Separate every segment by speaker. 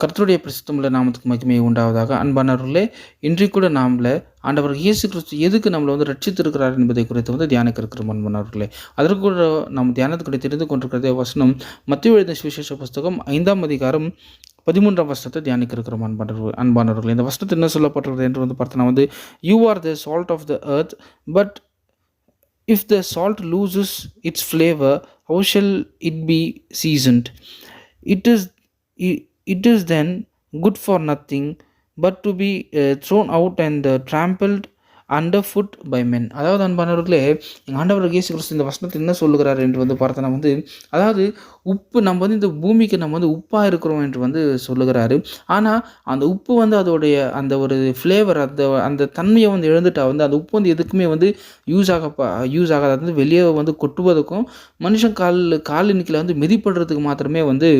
Speaker 1: கர்த்தருடைய பிரசித்தமுள்ள நாமத்துக்கு மகிமை உண்டாவதாக. அன்பானவர்களே இன்றைக்கு கூட நாமள ஆண்டவர் இயேசு கிறிஸ்து எதுக்கு நம்மளை வந்து ரட்சித்திருக்கிறார் என்பதை குறித்து வந்து தியானிக்க இருக்கிறோம் அன்பானவர்களே அதற்கு கூட நாம் தியானத்துக்குடைய தெரிந்து கொண்டிருக்கிறதே வசனம் மத்திய எழுதின சுவிசேஷ புஸ்தகம் ஐந்தாம் அதிகாரம் பதிமூன்றாம் வசனத்தை தியானிக்க இருக்கிறோம் அன்பானவர்கள் இந்த வசனத்தில் என்ன சொல்லப்பட்டிருக்கிறது என்று வந்து பார்த்தோன்னா வந்து you are the salt of the earth but If the salt loses its flavor, how shall it be seasoned? It is, it is then good for nothing but to be uh, thrown out and uh, trampled under foot by men அதாவது அன்பானவர்களே எங்கள் ஆண்டவர் இயேசு கிறிஸ்து இந்த வசனத்தில் என்ன சொல்லுகிறார் என்று வந்து பார்த்தோன்னா வந்து அதாவது உப்பு நம்ம வந்து இந்த பூமிக்கு நம்ம வந்து உப்பாக இருக்கிறோம் என்று வந்து சொல்லுகிறாரு. ஆனால் அந்த உப்பு வந்து அதோடைய அந்த ஒரு ஃப்ளேவர் அந்த அந்த தன்மையை வந்து இழந்துட்டா வந்து அந்த உப்பு வந்து எதுக்குமே வந்து யூஸ் ஆக யூஸ் ஆகாது வந்து வெளியே வந்து கொட்டுவதற்கும் மனுஷன் கால் கால் வந்து மிதிப்படுறதுக்கு மாத்திரமே வந்து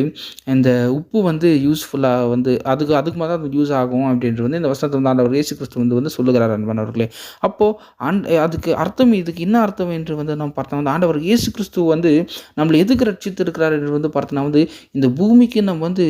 Speaker 1: இந்த உப்பு வந்து யூஸ்ஃபுல்லாக வந்து அதுக்கு அதுக்கு மாதிரி தான் யூஸ் ஆகும் அப்படின்ட்டு வந்து இந்த வசனத்தை வந்து ஆண்டவர் இயேசு கிறிஸ்து வந்து வந்து சொல்லுகிறார் அன்பானவர்களே. அப்போது அன் அதுக்கு அர்த்தம் இதுக்கு என்ன அர்த்தம் என்று வந்து நம்ம பார்த்தோம். வந்து ஆண்டவர் இயேசு கிறிஸ்து வந்து நம்மளை எதுக்கு ரட்சித்து இருக்கிறார் என்று வந்து பார்த்தோன்னா வந்து இந்த பூமிக்கு நம்ம வந்து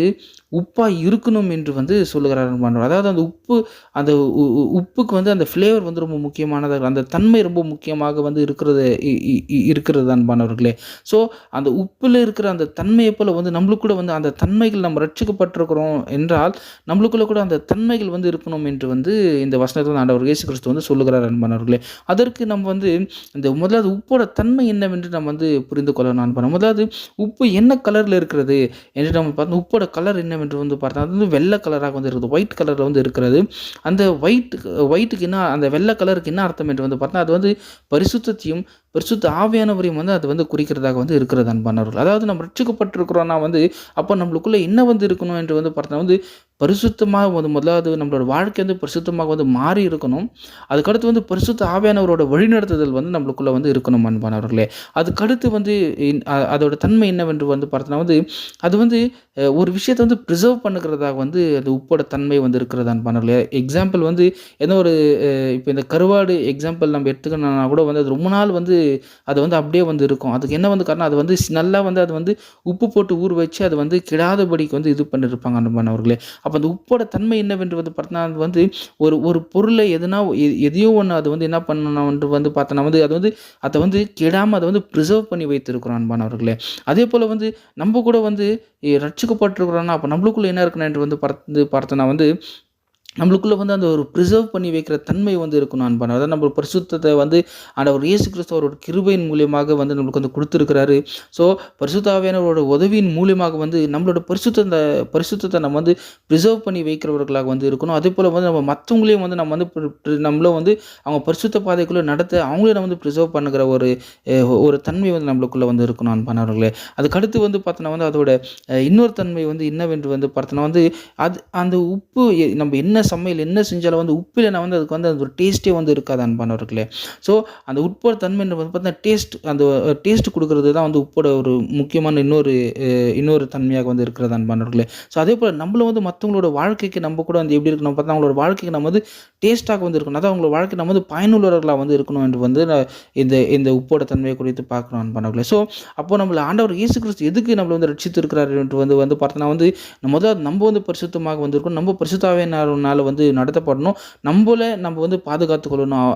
Speaker 1: உப்பாக இருக்கணும் என்று வந்து சொல்லுகிறார் அன்பானவர் அதாவது அந்த உப்பு அந்த உ- உ- உப்புக்கு வந்து அந்த ஃப்ளேவர் வந்து ரொம்ப முக்கியமானதாக அந்த தன்மை ரொம்ப முக்கியமாக வந்து இருக்கிறது இ- இருக்கிறது அன்பானவர்களே ஸோ அந்த உப்பில் இருக்கிற அந்த தன்மையை போல் வந்து நம்மளுக்குள்ள வந்து அந்த தன்மைகள் நம்ம ரட்சிக்கப்பட்டிருக்கிறோம் என்றால் நம்மளுக்குள்ள கூட அந்த தன்மைகள் வந்து இருக்கணும் என்று வந்து இந்த வசனத்தை ஆண்டவர் இயேசு கிறிஸ்து வந்து சொல்லுகிறார் அன்பானவர்களே அதற்கு நம்ம வந்து இந்த முதலாவது உப்போட தன்மை என்னவென்று நம்ம வந்து புரிந்து கொள்ளணும் அன்பான முதலாவது உப்பு என்ன கலரில் இருக்கிறது என்று நம்ம பார்த்தோம் உப்போட கலர் என்ன என்னவென்று வந்து பார்த்தா அது வந்து வெள்ளை கலராக வந்து இருக்குது. ஒயிட் கலரில் வந்து இருக்கிறது. அந்த ஒயிட் ஒயிட்டுக்கு என்ன அந்த வெள்ளை கலருக்கு என்ன அர்த்தம் என்று வந்து பார்த்தா அது வந்து பரிசுத்தத்தையும் பரிசுத்த ஆவியானவரையும் வந்து அது வந்து குறிக்கிறதாக வந்து இருக்கிறது அன்பானவர்கள். அதாவது நம்ம ரட்சிக்கப்பட்டிருக்கிறோம்னா வந்து அப்போ நம்மளுக்குள்ளே என்ன வந்து இருக்கணும் என்று வந்து பார்த்தா வந்து பரிசுத்தமாக வந்து முதலாவது நம்மளோட வாழ்க்கை வந்து பரிசுத்தமாக வந்து மாறி இருக்கணும். அதுக்கடுத்து வந்து பரிசுத்த ஆவியானவரோட வழிநடத்துதல் வந்து நம்மளுக்குள்ளே வந்து இருக்கணும் அன்பானவர்களே. அதுக்கடுத்து வந்து அதோட தன்மை என்னவென்று வந்து பார்த்தோன்னா வந்து அது வந்து ஒரு விஷயத்தை வந்து ப்ரிசர்வ் பண்ணுகிறதாக வந்து அந்த உப்போட தன்மை வந்து இருக்கிறது அன்பானவர்களே. எக்ஸாம்பிள் வந்து ஏதோ ஒரு இப்போ இந்த கருவாடு எக்ஸாம்பிள் நம்ம எடுத்துக்கணும்னா கூட வந்து அது ரொம்ப நாள் வந்து அது வந்து அப்படியே வந்து இருக்கும். அதுக்கு என்ன வந்து காரணம்? அது வந்து நல்லா வந்து அது வந்து உப்பு போட்டு ஊற வச்சு அது வந்து கிடாதபடிக்கு வந்து இது பண்ணியிருப்பாங்க அன்பானவர்களே. அப்போ அந்த உப்போட தன்மை என்னவென்று வந்து பார்த்தோன்னா அது வந்து ஒரு ஒரு பொருளை எதுனா எ- எதையோ ஒன்று அது வந்து என்ன பண்ணணும்னு வந்து பார்த்தோன்னா வந்து அது வந்து அதை வந்து கெடாமல் அதை வந்து ப்ரிசர்வ் பண்ணி வைத்திருக்கிறோம் அன்பானவர்களே. அதே போல் வந்து நம்ம கூட வந்து ரட்சிக்கப்பட்டிருக்கிறோன்னா அப்போ நம்மளுக்குள்ளே என்ன இருக்கணும் என்று வந்து பார்த்து பார்த்தோன்னா வந்து நம்மளுக்குள்ளே வந்து அந்த ஒரு ப்ரிசர்வ் பண்ணி வைக்கிற தன்மை வந்து இருக்கணும் அன்பான. அதாவது நம்ம பரிசுத்தத்தை வந்து ஆண்டவர் இயேசு கிறிஸ்து அவரோட கிருபையின் மூலியமாக வந்து நம்மளுக்கு வந்து கொடுத்துருக்கிறாரு. ஸோ பரிசுத்தாவியானவரோட உதவியின் மூலியமாக வந்து நம்மளோட பரிசுத்த பரிசுத்தத்தை நம்ம வந்து ப்ரிசர்வ் பண்ணி வைக்கிறவர்களாக வந்து இருக்கணும். அதே போல் வந்து நம்ம மற்றவங்களையும் வந்து நம்ம வந்து நம்மள நம்மளும் வந்து அவங்க பரிசுத்த பாதைக்குள்ளே நடத்த அவங்களையும் நம்ம வந்து ப்ரிசர்வ் பண்ணுகிற ஒரு ஒரு தன்மை வந்து நம்மளுக்குள்ளே வந்து இருக்கணும் அன்பானவர்களே அதுக்கடுத்து வந்து பார்த்தோன்னா வந்து அதோட இன்னொரு தன்மை வந்து என்னவென்று வந்து பார்த்தோன்னா வந்து அது அந்த உப்பு நம்ம என்ன சமையல் என்ன செஞ்சாலும் வந்து உப்பு இல்லைனா வந்து அதுக்கு வந்து அந்த ஒரு டேஸ்ட்டே வந்து இருக்காது அன்பானவர்களே ஸோ அந்த உப்போட தன்மை வந்து பார்த்தீங்கன்னா டேஸ்ட் அந்த டேஸ்ட் கொடுக்கறது தான் வந்து உப்போட ஒரு முக்கியமான இன்னொரு இன்னொரு தன்மையாக வந்து இருக்கிறது அன்பானவர்களே ஸோ அதே போல் நம்மளும் வந்து மற்றவங்களோட வாழ்க்கைக்கு நம்ம கூட வந்து எப்படி இருக்கணும் பார்த்தா அவங்களோட வாழ்க்கைக்கு நம்ம வந்து டேஸ்ட்டாக வந்து இருக்கணும். அதாவது அவங்களோட வாழ்க்கை நம்ம வந்து பயனுள்ளவர்களாக வந்து இருக்கணும் என்று வந்து இந்த இந்த உப்போட தன்மையை குறித்து பார்க்கணும் அன்பானவர்களே ஸோ அப்போ நம்மள ஆண்டவர் இயேசு கிறிஸ்து எதுக்கு நம்மளை வந்து ரட்சித்து இருக்கிறார் என்று வந்து வந்து பார்த்தோன்னா வந்து முதல்ல நம்ம வந்து பரிசுத்தமாக வந்திருக்கணும் நம்ம பரிசுத்தாவினால வந்து நடத்தப்படணும். நம்மள நம்ம வந்து பாதுகாத்து கொள்ளணும்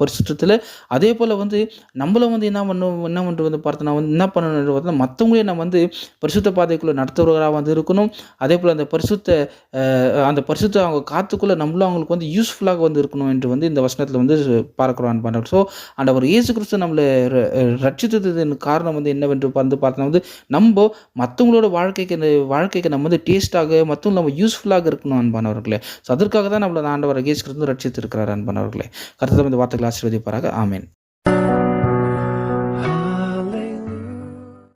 Speaker 1: பரிசுத்தத்தில். அதே போல் வந்து நம்மளை வந்து என்ன பண்ணணும் என்ன பண்ணுறது வந்து பார்த்தோன்னா வந்து என்ன பண்ணணும் பார்த்தா மற்றவங்களையும் நம்ம வந்து பரிசுத்த பாதைக்குள்ளே நடத்துகிறவராக வந்து இருக்கணும். அதே போல் அந்த பரிசுத்த அந்த பரிசுத்த அவங்க காத்துக்குள்ளே நம்மளும் அவங்களுக்கு வந்து யூஸ்ஃபுல்லாக வந்து இருக்கணும் என்று வந்து இந்த வசனத்தில் வந்து பார்க்குறோம் அன்பானவர் ஸோ ஆண்டவர் இயேசு கிறிஸ்து நம்மளை ர- காரணம் வந்து என்னவென்று வந்து பார்த்தோன்னா வந்து நம்ம மற்றவங்களோட வாழ்க்கைக்கு இந்த வாழ்க்கைக்கு நம்ம வந்து டேஸ்ட்டாக மற்றவங்க நம்ம யூஸ்ஃபுல்லாக இருக்கணும் அன்பானவர்களே. ஸோ அதற்காக தான் நம்மளை ஆண்டவர் இயேசு கிறிஸ்து ரட்சித்து இருக்கிறார் அன்பானவர்களே. கருத்து இந்த வார்த்தைகளை ஆசீர்வதிப்பாராக. ஆமேன்.